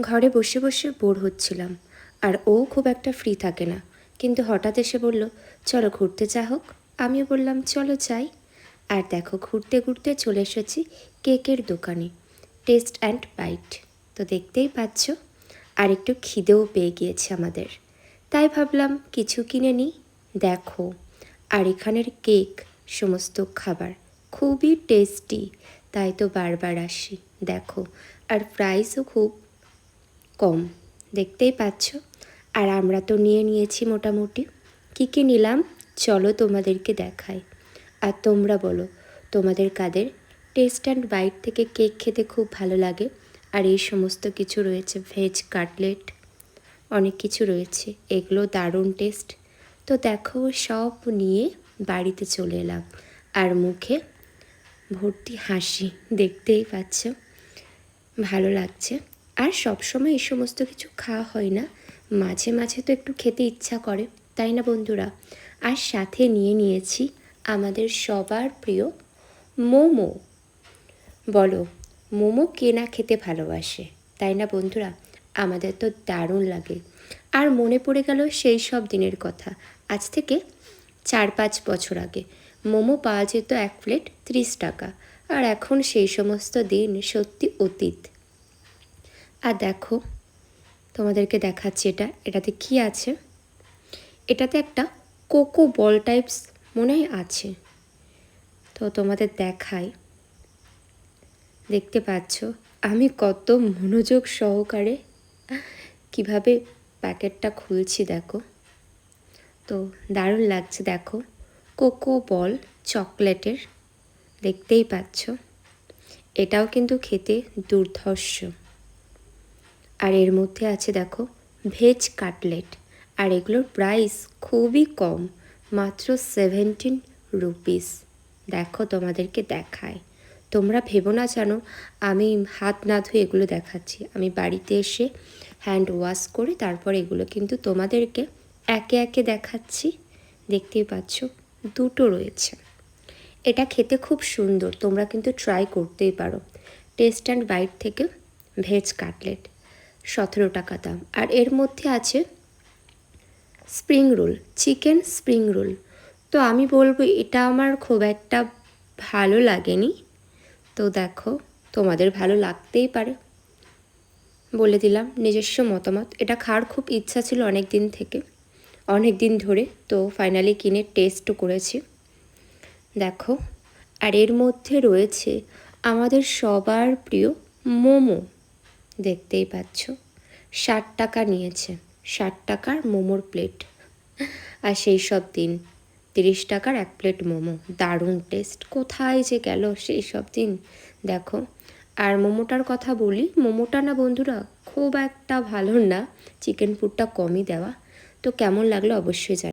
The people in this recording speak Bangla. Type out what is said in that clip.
ঘরে বসে বসে বোর হচ্ছিলাম। আর ও খুব একটা ফ্রি থাকে না। কিন্তু হঠাৎ এসে বলল, চলো ঘুরতে যা হোক। আমিও বললাম, চলো যাই। আর দেখো, ঘুরতে ঘুরতে চলে এসেছি কেকের দোকানে। টেস্ট অ্যান্ড বাইট তো দেখতেই পাচ্ছ, আর একটু খিদেও পেয়ে গিয়েছে আমাদের। তাই ভাবলাম, কিছু কিনে নিই, দেখো। আর এখানের কেক, সমস্ত খাবার, খুবই টেস্টি তাই তো বারবার আসি, দেখো। আর প্রাইসও খুব কম, দেখতেই পাচ্ছ। আর আমরা তো নিয়ে নিয়েছি মোটামুটি। কী কী নিলাম? চলো তোমাদেরকে দেখাই। আর তোমরা বলো, তোমাদের কাদের? টেস্ট অ্যান্ড বাইট থেকে কেক খেতে খুব ভালো লাগে। আর এই সমস্ত কিছু রয়েছে ভেজ কাটলেট অনেক কিছু রয়েছে। এগুলো দারুণ টেস্ট তো দেখো, সব নিয়ে বাড়িতে চলে এলাম। আর মুখে ভর্তি হাসি, দেখতেই পাচ্ছ। ভালো লাগছে। আর সবসময় এই সমস্ত কিছু খাওয়া হয় না। মাঝে মাঝে তো একটু খেতে ইচ্ছা করে, তাই না বন্ধুরা? আর সাথে নিয়ে নিয়েছি আমাদের সবার প্রিয় মোমো। বলো, মোমো কেনা খেতে ভালোবাসে? তাই না বন্ধুরা? আমাদের তো দারুণ লাগে। আর মনে পড়ে গেল সেই সব দিনের কথা। আজ থেকে চার পাঁচ বছর আগে মোমো পাওয়া যেত এক প্লেট ত্রিশ টাকা। আর এখন সেই সমস্ত দিন সত্যি অতীত। আর দেখো, তোমাদেরকে দেখাচ্ছি এটা। এটাতে কি আছে? এটাতে একটা কোকো বল টাইপস মনে হয় আছে। তো তোমাদের দেখাই। দেখতে পাচ্ছ, আমি কত মনোযোগ সহকারে কীভাবে প্যাকেটটা খুলছি দেখো। তো দারুণ লাগছে দেখো, কোকো বল চকলেটের। দেখতেই পাচ্ছ, এটাও কিন্তু খেতে দুর্ধর্ষ। আর এর মধ্যে আছে দেখো, ভেজ কাটলেট। আর এগুলোর প্রাইস খুবই কম, মাত্র সেভেন্টিন রুপিস দেখো তোমাদেরকে দেখায়। তোমরা ভেবো না জানো, আমি হাত না ধুয়ে এগুলো দেখাচ্ছি। আমি বাড়িতে এসে হ্যান্ড ওয়াশ করে তারপর এগুলো কিন্তু তোমাদেরকে একে একে দেখাচ্ছি। দেখতেই পাচ্ছ, দুটো রয়েছে। এটা খেতে খুব সুন্দর, তোমরা কিন্তু ট্রাই করতেই পারো। টেস্ট অ্যান্ড বাইট থেকে ভেজ কাটলেট। সতেরো টাকা দাম আর এর মধ্যে আছে spring roll chicken spring roll তো আমি বলব, এটা আমার খুব একটা ভালো লাগেনি। তো দেখো, তোমাদের ভালো লাগতেই পারে। বলে দিলাম, নিজস্ব মতামত। এটা খাওয়ার খুব ইচ্ছা ছিল অনেক দিন থেকে। অনেক দিন ধরে তো ফাইনালি কিনে টেস্টও করেছি। দেখো, আর এর মধ্যে রয়েছে আমাদের সবার প্রিয় মোমো। দেখতেই পাচ্ছ। ষাট টাকা নিয়েছে। ষাট টাকার মোমোর প্লেট আর সেই সব দিন, তিরিশ টাকার এক প্লেট মোমো। দারুণ টেস্ট কোথায় যে গেল সেই সব দিন। দেখো, আর মোমোটার কথা বলি, মোমোটা না বন্ধুরা, খুব একটা ভালো না। চিকেন ফুডটা কমই দেওয়া। তো কেমন লাগল অবশ্যই জানি।